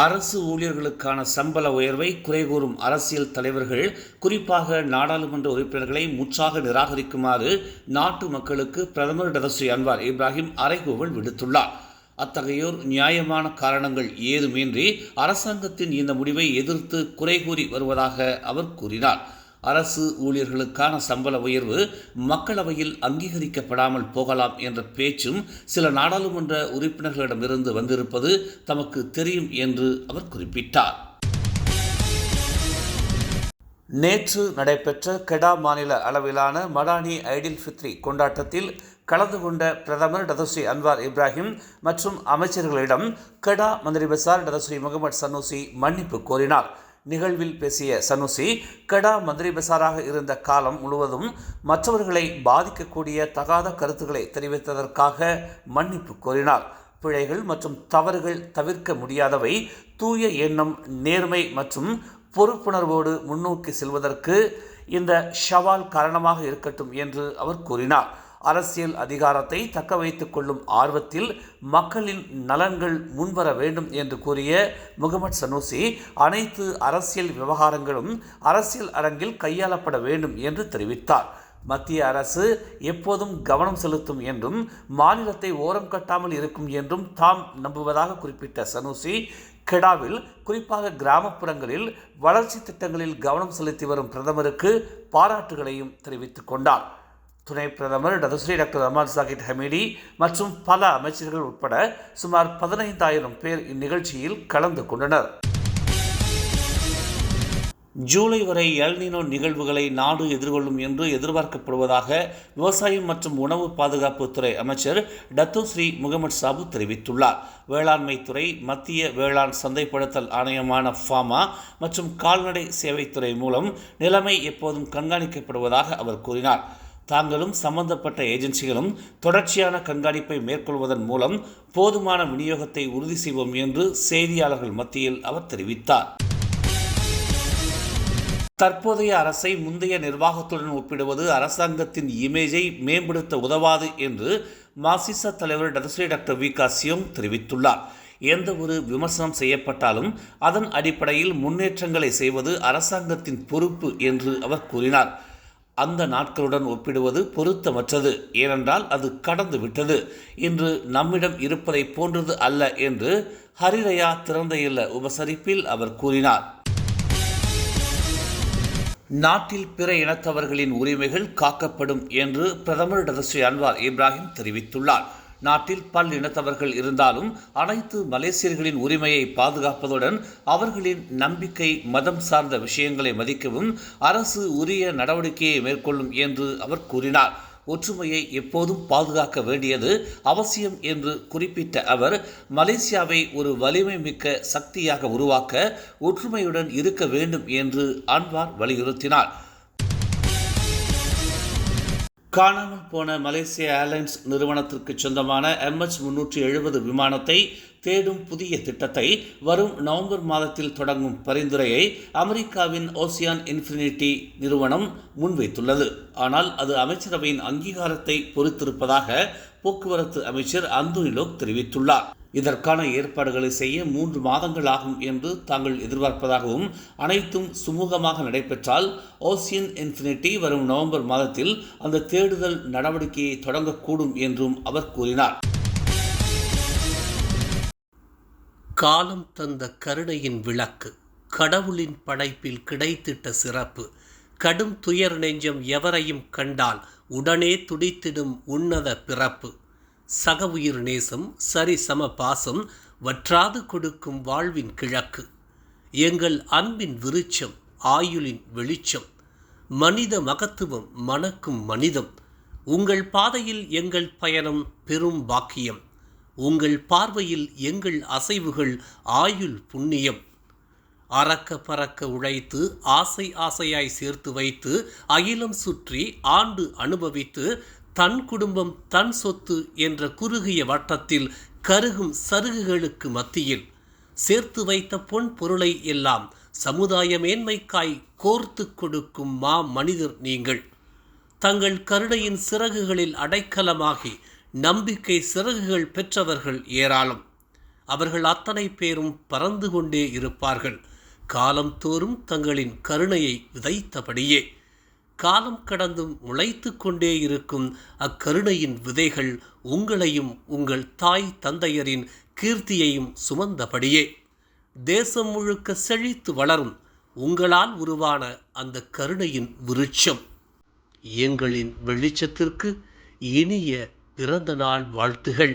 அரசு ஊழியர்களுக்கான சம்பள உயர்வை குறை கூறும் அரசியல் தலைவர்கள் குறிப்பாக நாடாளுமன்ற உறுப்பினர்களை முற்றாக நிராகரிக்குமாறு நாட்டு மக்களுக்கு பிரதமர் டதஸ்ரீ அன்வார் இப்ராஹிம் அறைகூவல் விடுத்துள்ளார். அத்தகையோர் நியாயமான காரணங்கள் ஏதுமின்றி அரசாங்கத்தின் இந்த முடிவை எதிர்த்து குறை கூறி வருவதாக அவர் கூறினார். அரசு ஊழியர்களுக்கான சம்பள உயர்வு மக்களவையில் அங்கீகரிக்கப்படாமல் போகலாம் என்ற பேச்சும் சில நாடாளுமன்ற உறுப்பினர்களிடமிருந்து வந்திருப்பது தமக்கு தெரியும் என்று அவர் குறிப்பிட்டார். நேற்று நடைபெற்ற கெடா மாநில அளவிலான மடானி ஐடில் ஃபித்ரி கொண்டாட்டத்தில் கலந்து கொண்ட பிரதமர் டதஸ்ரீ அன்வார் இப்ராஹிம் மற்றும் அமைச்சர்களிடம் கெடா மந்திரி பசார் டதஸ்ரீ முகமது சனூசி மன்னிப்பு கோரினார். நிகழ்வில் பேசிய சனுசி கெடா மந்திரி பசாராக இருந்த காலம் முழுவதும் மற்றவர்களை பாதிக்கக்கூடிய தகாத கருத்துக்களை தெரிவித்ததற்காக மன்னிப்பு கோரினார். பிழைகள் மற்றும் தவறுகள் தவிர்க்க முடியாதவை தூய எண்ணம் நேர்மை மற்றும் பொறுப்புணர்வோடு முன்னோக்கி செல்வதற்கு இந்த ஷவால் காரணமாக இருக்கட்டும் என்று அவர் கூறினார். அரசியல் அதிகாரத்தை தக்க வைத்துக் கொள்ளும் ஆர்வத்தில் மக்களின் நலன்கள் முன்வர வேண்டும் என்று கூறிய முகமது சனூசி அனைத்து அரசியல் விவகாரங்களும் அரசியல் அரங்கில் கையாளப்பட வேண்டும் என்று தெரிவித்தார். மத்திய அரசு எப்போதும் கவனம் செலுத்தும் என்றும் மாநிலத்தை ஓரம் கட்டாமல் இருக்கும் என்றும் தாம் நம்புவதாக குறிப்பிட்ட சனூசி கெடாவில் குறிப்பாக கிராமப்புறங்களில் வளர்ச்சி திட்டங்களில் கவனம் செலுத்தி வரும் பிரதமருக்கு பாராட்டுகளையும் தெரிவித்துக் கொண்டார். துணை பிரதமர் Datuk Seri doctor Aman Sahid Hamidi மற்றும் பல அமைச்சர்கள் உட்பட சுமார் பதினைந்தாயிரம் பேர் இந்நிகழ்ச்சியில் கலந்து கொண்டனர். ஜூலை வரை எல்நினோ நிகழ்வுகளை நாடு எதிர்கொள்ளும் என்று எதிர்பார்க்கப்படுவதாக விவசாயம் மற்றும் உணவு பாதுகாப்புத்துறை அமைச்சர் டத்துஸ்ரீ முகமது சாபு தெரிவித்துள்ளார். வேளாண்மை துறை மத்திய வேளாண் சந்தைப்படுத்தல் ஆணையமான ஃபாமா மற்றும் கால்நடை சேவைத்துறை மூலம் நிலைமை எப்போதும் கண்காணிக்கப்படுவதாக அவர் கூறினார். தாங்களும் சம்பந்தப்பட்ட ஏஜென்சிகளும் தொடர்ச்சியான கண்காணிப்பை மேற்கொள்வதன் மூலம் போதுமான விநியோகத்தை உறுதி செய்வோம் என்று செய்தியாளர்கள் மத்தியில் அவர் தெரிவித்தார். தற்போதைய அரசை முந்தைய நிர்வாகத்துடன் ஒப்பிடுவது அரசாங்கத்தின் இமேஜை மேம்படுத்த உதவாது என்று மாசிச தலைவர் டதஸ்ரீ டாக்டர் வி. காசியம் தெரிவித்துள்ளார். எந்த ஒரு விமர்சனம் செய்யப்பட்டாலும் அதன் அடிப்படையில் முன்னேற்றங்களை செய்வது அரசாங்கத்தின் பொறுப்பு என்று அவர் கூறினார். அந்த நாட்களுடன் ஒப்பிடுவது பொருத்தமற்றது. ஏனென்றால் அது கடந்து விட்டது இன்று நம்மிடம் இருப்பதை போன்றது அல்ல என்று ஹரிரயா திறந்த இல்ல உபசரிப்பில் அவர் கூறினார். நாட்டில் பிற இனத்தவர்களின் உரிமைகள் காக்கப்படும் என்று பிரதமர் டதஸ்ரீ அன்வார் இப்ராஹிம் தெரிவித்துள்ளார். நாட்டில் பல் இனத்தவர்கள் இருந்தாலும் அனைத்து மலேசியர்களின் உரிமையை பாதுகாப்பதுடன் அவர்களின் நம்பிக்கை மதம் சார்ந்த விஷயங்களை மதிக்கவும் அரசு உரிய நடவடிக்கையை மேற்கொள்ளும் என்று அவர் கூறினார். ஒற்றுமையை எப்போதும் பாதுகாக்க வேண்டியது அவசியம் என்று குறிப்பிட்ட அவர் மலேசியாவை ஒரு வலிமை மிக்க சக்தியாக உருவாக்க ஒற்றுமையுடன் இருக்க வேண்டும் என்று அன்வார் வலியுறுத்தினார். காணாமல் போன மலேசிய ஏர்லைன்ஸ் நிறுவனத்திற்கு சொந்தமான எம்எச் முன்னூற்றி எழுபது விமானத்தை தேடும் புதிய திட்டத்தை வரும் நவம்பர் மாதத்தில் தொடங்கும் பரிந்துரையை அமெரிக்காவின் ஓசியான் இன்ஃபினிட்டி நிறுவனம் முன்வைத்துள்ளது. ஆனால் அது அமைச்சரவையின் அங்கீகாரத்தை பொறுத்திருப்பதாக போக்குவரத்து அமைச்சர் அந்துனிலோக் தெரிவித்துள்ளார். இதற்கான ஏற்பாடுகளை செய்ய மூன்று மாதங்கள் ஆகும் என்று தாங்கள் எதிர்பார்ப்பதாகவும் அனைத்தும் சுமூகமாக நடைபெற்றால் ஓசியன் இன்ஃபினிட்டி வரும் நவம்பர் மாதத்தில் அந்த தேடுதல் நடவடிக்கையை தொடங்கக்கூடும் என்றும் அவர் கூறினார். காலம் தந்த கருணையின் விளக்கு கடவுளின் படைப்பில் கிடைத்திட்ட சிறப்பு. கடும் துயர் நெஞ்சம் எவரையும் கண்டால் உடனே துடித்திடும் உன்னத பிறப்பு. சக உயிர் நேசம் சரி சம பாசம் வற்றாது கொடுக்கும் வாழ்வின் கிழக்கு. எங்கள் அன்பின் விருச்சம் ஆயுளின் வெளிச்சம். மனித மகத்துவம் மணக்கும் மனிதம். உங்கள் பாதையில் எங்கள் பயணம் பெரும் பாக்கியம். உங்கள் பார்வையில் எங்கள் அசைவுகள் ஆயுள் புண்ணியம். அறக்க பறக்க உழைத்து ஆசை ஆசையாய் சேர்த்து வைத்து அகிலம் சுற்றி ஆண்டு அனுபவித்து தன் குடும்பம் தன் சொத்து என்ற குறுகிய வட்டத்தில் கருகும் சருகுகளுக்கு மத்தியில் சேர்த்து வைத்த பொன் பொருளை எல்லாம் சமுதாய மேன்மைக்காய் கோர்த்து கொடுக்கும் மா மனிதர் நீங்கள். தங்கள் கருணையின் சிறகுகளில் அடைக்கலமாகி நம்பிக்கை சிறகுகள் பெற்றவர்கள் ஏராளம். அவர்கள் அத்தனை பேரும் பறந்து கொண்டே இருப்பார்கள். காலம்தோறும் தங்களின் கருணையை விதைத்தபடியே. காலம் கடந்தும் முளைத்து கொண்டே இருக்கும் அக்கருணையின் விதைகள் உங்களையும் உங்கள் தாய் தந்தையரின் கீர்த்தியையும் சுமந்தபடியே. தேசம் முழுக்க செழித்து வளரும் உங்களால் உருவான அந்த கருணையின் விருட்சம். எங்களின் வெளிச்சத்திற்கு இனிய பிறந்த நாள் வாழ்த்துகள்.